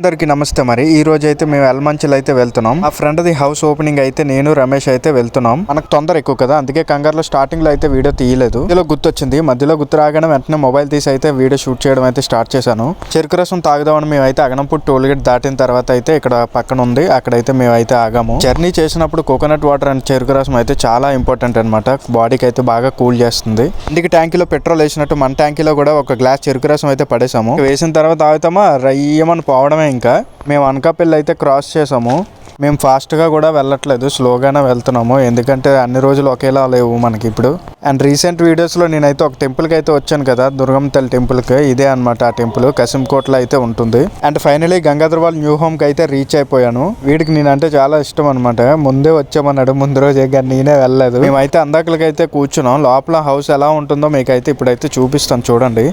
అందరికీ నమస్తే మరి. ఈ రోజు అయితే మేము ఎల్మంచిల్ అయితే వెళ్తున్నాం. ఆ ఫ్రెండ్ ది హౌస్ ఓపెనింగ్ అయితే నేను రమేష్ అయితే వెళ్తున్నాం. మనకు తొందర ఎక్కువ కదా అందుకే కంగారులో స్టార్టింగ్లో అయితే వీడియో తీయలేదు. మధ్యలో గుర్తొచ్చింది మధ్యలో గుర్తు రాగానే వెంటనే మొబైల్ తీసి అయితే వీడియో షూట్ చేయడం అయితే స్టార్ట్ చేశాను. చెరుకు రసం తాగుదామని మేము అయితే అగనంపూర్ టోల్ గేట్ దాటిన తర్వాత అయితే ఇక్కడ పక్కన ఉంది. అక్కడైతే మేము అయితే ఆగాము. జర్నీ చేసినప్పుడు కోకోనట్ వాటర్ అండ్ చెరుకు రసం అయితే చాలా ఇంపార్టెంట్ అనమాట బాడీకి అయితే బాగా కూల్ చేస్తుంది. ఇంటికి ట్యాంకీలో పెట్రోల్ వేసినట్టు మన ట్యాంకీలో కూడా ఒక గ్లాస్ చెరుకు రసం అయితే పడేసాము. వేసిన తర్వాత తాగుతామా? రయ్యమని పోవడమే ఇంకా మేము అనకాపల్లి అయితే క్రాస్ చేసాము. మేము ఫాస్ట్గా కూడా వెళ్ళట్లేదు స్లోగానే వెళ్తున్నాము. ఎందుకంటే అన్ని రోజులు ఒకేలా లేవు మనకి ఇప్పుడు. అండ్ రీసెంట్ వీడియోస్లో నేనైతే ఒక టెంపుల్కి అయితే వచ్చాను కదా దుర్గమ్మ తల్లి టెంపుల్కి. ఇదే అనమాట ఆ టెంపుల్. కసింకోట్లో అయితే ఉంటుంది. అండ్ ఫైనలీ గంగాధర్ వాళ్ళ న్యూ హోమ్కి అయితే రీచ్ అయిపోయాను. వీడికి నేనంటే చాలా ఇష్టం అనమాట ముందే వచ్చామన్నాడు ముందు రోజే కానీ నేనే వెళ్ళలేదు. మేమైతే అందాకలకి అయితే కూర్చున్నాం. లోపల హౌస్ ఎలా ఉంటుందో మీకైతే ఇప్పుడైతే చూపిస్తాను చూడండి.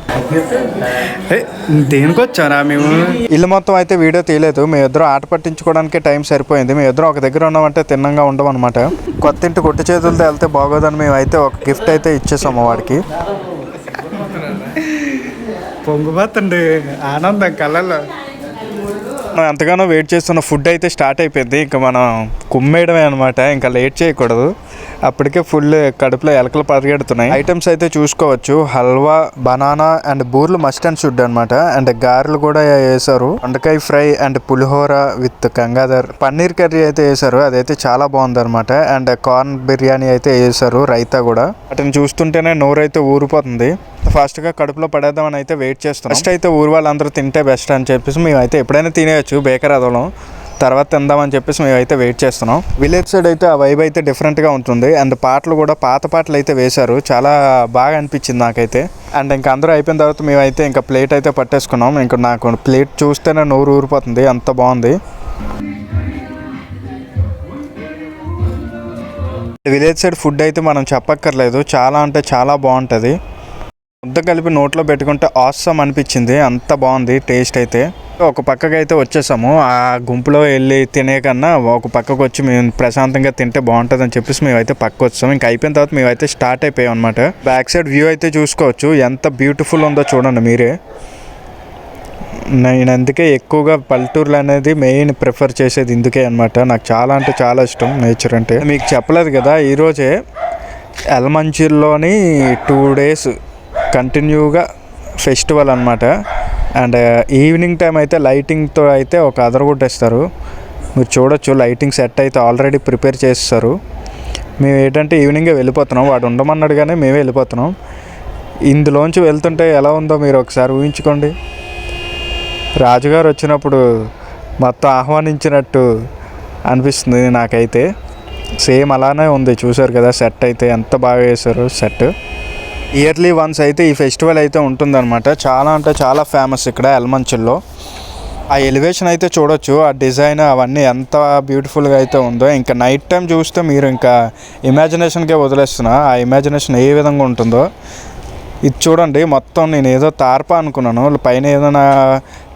దేనికి వచ్చారా మేము? ఇల్లు మొత్తం అయితే వీడియో తీయలేదు. మేము ఇద్దరం ఆట పట్టించుకోవడానికి టైం సరిపోయింది. మేము ఇద్దరం ఒక దగ్గర ఉన్నామంటే తిన్నంగా ఉండడం అనమాట కొత్త ఇంటి కొట్టి చేతులతో వెళ్తే బాగోదని మేము అయితే ఒక గిఫ్ట్ అయితే ఇచ్చేసాము వాడికి. పొంగుపోతుండే ఆనందం కళ్ళలో మనం ఎంతగానో వెయిట్ చేస్తున్న ఫుడ్ అయితే స్టార్ట్ అయిపోయింది. ఇంకా మనం కుమ్మేయడమే అనమాట ఇంకా లేట్ చేయకూడదు. అప్పటికే ఫుల్ కడుపులో ఎలకలు పరిగెడుతున్నాయి. ఐటమ్స్ అయితే చూసుకోవచ్చు. హల్వా బనానా అండ్ బూర్లు మస్ట్ అండ్ షుడ్ అనమాట అండ్ గారెలు కూడా వేసారు. వండకాయ ఫ్రై అండ్ పులిహోర విత్ గంగాధర్. పన్నీర్ కర్రీ అయితే వేసారు. అదైతే చాలా బాగుంది అనమాట అండ్ కార్న్ బిర్యానీ అయితే వేసారు రైతా కూడా. వాటిని చూస్తుంటేనే నోరైతే ఊరిపోతుంది. ఫాస్ట్గా కడుపులో పడేద్దామని అయితే వెయిట్ చేస్తాం ఫస్ట్ అయితే ఊరు వాళ్ళందరూ తింటే బెస్ట్ అని చెప్పేసి మేము అయితే ఎప్పుడైనా తినేయచ్చు. బేకర్ అదలం. తర్వాత తిందామని చెప్పేసి మేమైతే వెయిట్ చేస్తున్నాం. విలేజ్ సైడ్ అయితే ఆ వైబ్ అయితే డిఫరెంట్గా ఉంటుంది. అండ్ పాటలు కూడా పాత పాటలు అయితే వేశారు. చాలా బాగా అనిపించింది నాకైతే. అండ్ ఇంకా అందరూ అయిపోయిన తర్వాత మేమైతే ఇంకా ప్లేట్ అయితే పట్టేసుకున్నాం. ఇంకా నాకు ప్లేట్ చూస్తేనే నోరు ఊరిపోతుంది. అంత బాగుంది. విలేజ్ సైడ్ ఫుడ్ అయితే మనం చెప్పక్కర్లేదు. చాలా అంటే చాలా బాగుంటుంది. ముద్ద కలిపి నోట్లో పెట్టుకుంటే ఆసం అనిపించింది. అంత బాగుంది టేస్ట్ అయితే. ఒక పక్కకి అయితే వచ్చేసాము. ఆ గుంపులో వెళ్ళి తినే కన్నా ఒక పక్కకు వచ్చి మేము ప్రశాంతంగా తింటే బాగుంటుంది అని చెప్పేసి మేమైతే పక్కకు వచ్చాం ఇంకా అయిపోయిన తర్వాత మేమైతే స్టార్ట్ అయిపోయాం అనమాట బ్యాక్ సైడ్ వ్యూ అయితే చూసుకోవచ్చు. ఎంత బ్యూటిఫుల్ ఉందో చూడండి మీరే. నేను అందుకే ఎక్కువగా పల్లెటూర్లు అనేది మెయిన్ ప్రిఫర్ చేసేది ఇందుకే అనమాట నాకు చాలా అంటే చాలా ఇష్టం నేచర్ అంటే. మీకు చెప్పలేదు కదా ఈరోజే ఎల్మంచిర్లోని టూ డేస్ కంటిన్యూగా ఫెస్టివల్ అనమాట అండ్ ఈవినింగ్ టైం అయితే లైటింగ్తో అయితే ఒక అదరగొట్టేస్తారు మీరు చూడొచ్చు లైటింగ్ సెట్ అయితే ఆల్రెడీ ప్రిపేర్ చేస్తారు. మేము ఏంటంటే ఈవినింగే వెళ్ళిపోతున్నాం. వాడు ఉండమన్నాడు కానీ మేమే వెళ్ళిపోతున్నాం. ఇందులోంచి వెళ్తుంటే ఎలా ఉందో మీరు ఒకసారి ఊహించుకోండి. రాజుగారు వచ్చినప్పుడు మొత్తం ఆహ్వానించినట్టు అనిపిస్తుంది నాకైతే. సేమ్ అలానే ఉంది. చూసారు కదా సెట్ అయితే ఎంత బాగా వేశారు సెట్. ఇయర్లీ వన్స్ అయితే ఈ ఫెస్టివల్ అయితే ఉంటుందన్నమాట. చాలా అంటే చాలా ఫేమస్ ఇక్కడ ఎల్మంచుల్లో. ఆ ఎలివేషన్ అయితే చూడొచ్చు ఆ డిజైన్ అవన్నీ ఎంత బ్యూటిఫుల్గా అయితే ఉందో. ఇంకా నైట్ టైం చూస్తే మీరు ఇంకా ఇమాజినేషన్కే వదిలేస్తున్నా ఆ ఇమాజినేషన్ ఏ విధంగా ఉంటుందో. ఇది చూడండి మొత్తం నేను ఏదో తార్ప అనుకున్నాను పైన ఏదైనా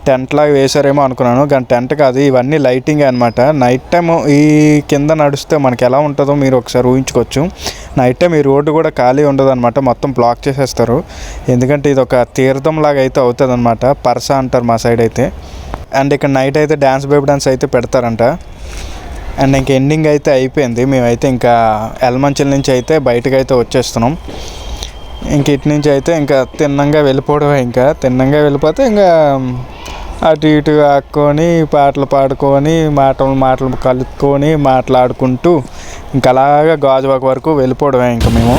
టెంట్ లాగా వేసారేమో అనుకున్నాను కానీ టెంట్ కాదు ఇవన్నీ లైటింగ్ అనమాట నైట్ టైం ఈ కింద నడిస్తే మనకి ఎలా ఉంటుందో మీరు ఒకసారి ఊహించుకోవచ్చు. నైట్ టైం ఈ రోడ్డు కూడా ఖాళీ ఉండదు అనమాట మొత్తం బ్లాక్ చేసేస్తారు. ఎందుకంటే ఇది ఒక తీర్థం లాగా అయితే అవుతుంది అనమాట పర్స అంటారు మా సైడ్ అయితే. అండ్ ఇక్కడ నైట్ అయితే డ్యాన్స్ బేబీ డ్యాన్స్ అయితే పెడతారంట. అండ్ ఇంక ఎండింగ్ అయితే అయిపోయింది. మేమైతే ఇంకా ఎల్మంచిల్ నుంచి అయితే బయటకు అయితే వచ్చేస్తున్నాం. ఇంక ఇటు నుంచి అయితే ఇంకా తిన్నంగా వెళ్ళిపోవడమే ఇంకా. తిన్నంగా వెళ్ళిపోతే ఇంకా అటు ఇటు ఆక్కొని పాటలు పాడుకొని మాటలు మాటలు కలుపుకొని మాట్లాడుకుంటూ ఇంకా అలాగా గాజువాక వరకు వెళ్ళిపోవడమే ఇంకా మేము.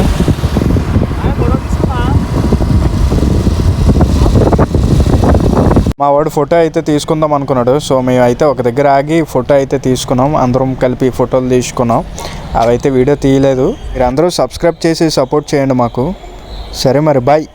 మా వాడు ఫోటో అయితే తీసుకుందాం అనుకున్నాడు. సో మేము అయితే ఒక దగ్గర ఆగి ఫోటో అయితే తీసుకున్నాం. అందరం కలిపి ఫోటోలు తీసుకున్నాం. అవైతే వీడియో తీయలేదు. మీరు అందరూ సబ్స్క్రైబ్ చేసి సపోర్ట్ చేయండి మాకు. సరే మరి బాయ్.